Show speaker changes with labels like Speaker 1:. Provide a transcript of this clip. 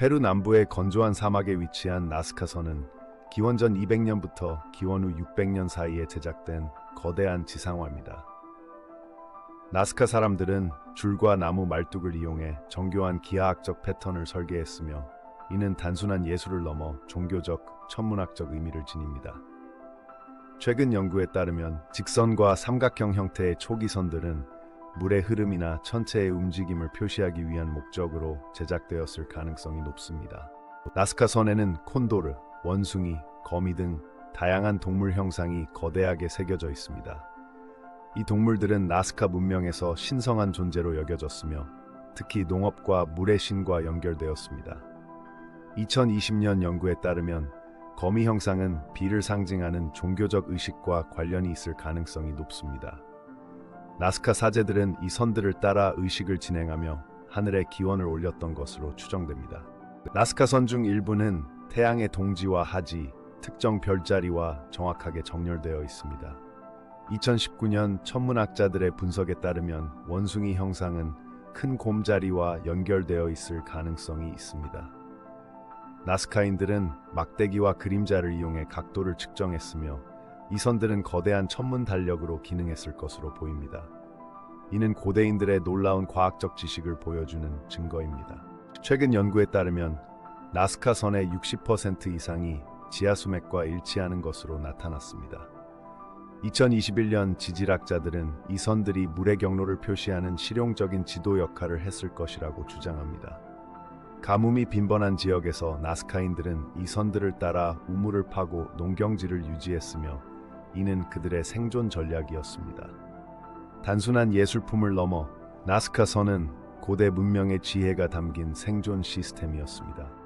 Speaker 1: 페루 남부의 건조한 사막에 위치한 나스카선은 기원전 200년부터 기원 후 600년 사이에 제작된 거대한 지상화입니다. 나스카 사람들은 줄과 나무 말뚝을 이용해 정교한 기하학적 패턴을 설계했으며 이는 단순한 예술을 넘어 종교적, 천문학적 의미를 지닙니다. 최근 연구에 따르면 직선과 삼각형 형태의 초기선들은 물의 흐름이나 천체의 움직임을 표시하기 위한 목적으로 제작되었을 가능성이 높습니다. 나스카 선에는 콘도르, 원숭이, 거미 등 다양한 동물 형상이 거대하게 새겨져 있습니다. 이 동물들은 나스카 문명에서 신성한 존재로 여겨졌으며 특히 농업과 물의 신과 연결되었습니다. 2020년 연구에 따르면 거미 형상은 비를 상징하는 종교적 의식과 관련이 있을 가능성이 높습니다. 나스카 사제들은 이 선들을 따라 의식을 진행하며 하늘에 기원을 올렸던 것으로 추정됩니다. 나스카 선 중 일부는 태양의 동지와 하지, 특정 별자리와 정확하게 정렬되어 있습니다. 2019년 천문학자들의 분석에 따르면 원숭이 형상은 큰 곰자리와 연결되어 있을 가능성이 있습니다. 나스카인들은 막대기와 그림자를 이용해 각도를 측정했으며 이 선들은 거대한 천문 달력으로 기능했을 것으로 보입니다. 이는 고대인들의 놀라운 과학적 지식을 보여주는 증거입니다. 최근 연구에 따르면 나스카 선의 60% 이상이 지하수맥과 일치하는 것으로 나타났습니다. 2021년 지질학자들은 이 선들이 물의 경로를 표시하는 실용적인 지도 역할을 했을 것이라고 주장합니다. 가뭄이 빈번한 지역에서 나스카인들은 이 선들을 따라 우물을 파고 농경지를 유지했으며 이는 그들의 생존 전략이었습니다. 단순한 예술품을 넘어 나스카 선은 고대 문명의 지혜가 담긴 생존 시스템이었습니다.